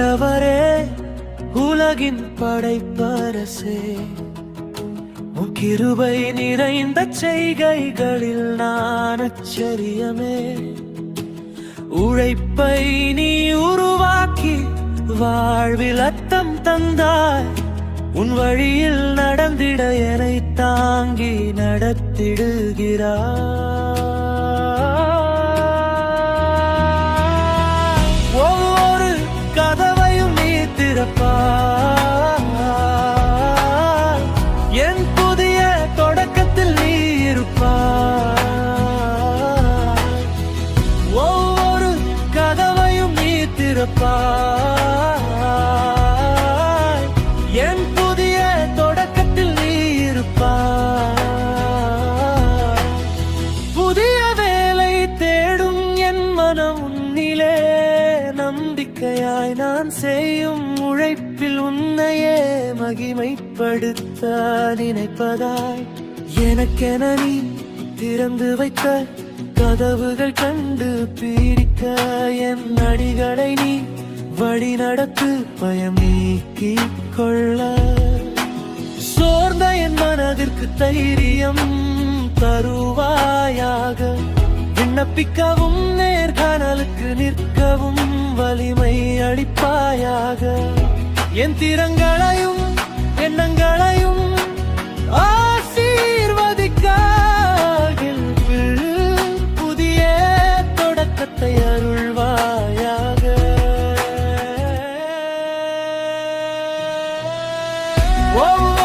ஆண்டவரே உலகின் படைப்பரசே கிருபை நிறைந்த செய்கைகளில் நான் அச்சரியமே. உழைப்பை நீ உருவாக்கி வாழ்வில் அத்தம் தந்தாய் உன் வழியில் நடந்திட என்னை தாங்கி நடத்திடுகிறார் திறப்பா என் புதிய தொடக்கத்தில் நீ இருப்பாய் ஒவ்வொரு கதவையும் நீ திறப்பா. நம்பிக்கையாய் நான் செய்யும் உழைப்பில் உன்னையே மகிமைப்படுத்த நினைப்பதாய். எனக்கென நீ திறந்து வைத்த கதவுகள் கண்டு பீரிக்க என் அடிகளை நீ வழி நடத்து பயம் நீக்கி கொள்ள. சோர்ந்த என் மனதிற்கு தைரியம் தருவாயாக. விண்ணப்பிக்கவும் நேர்காணலுக்கு நிற்கவும் வலிமை அளிப்பாயாக. என் திறங்களையும் எண்ணங்களையும் ஆசீர்வதிக்காகில் புதிய தொடக்கத்தை அருள்வாயாக. ஒவ்வொரு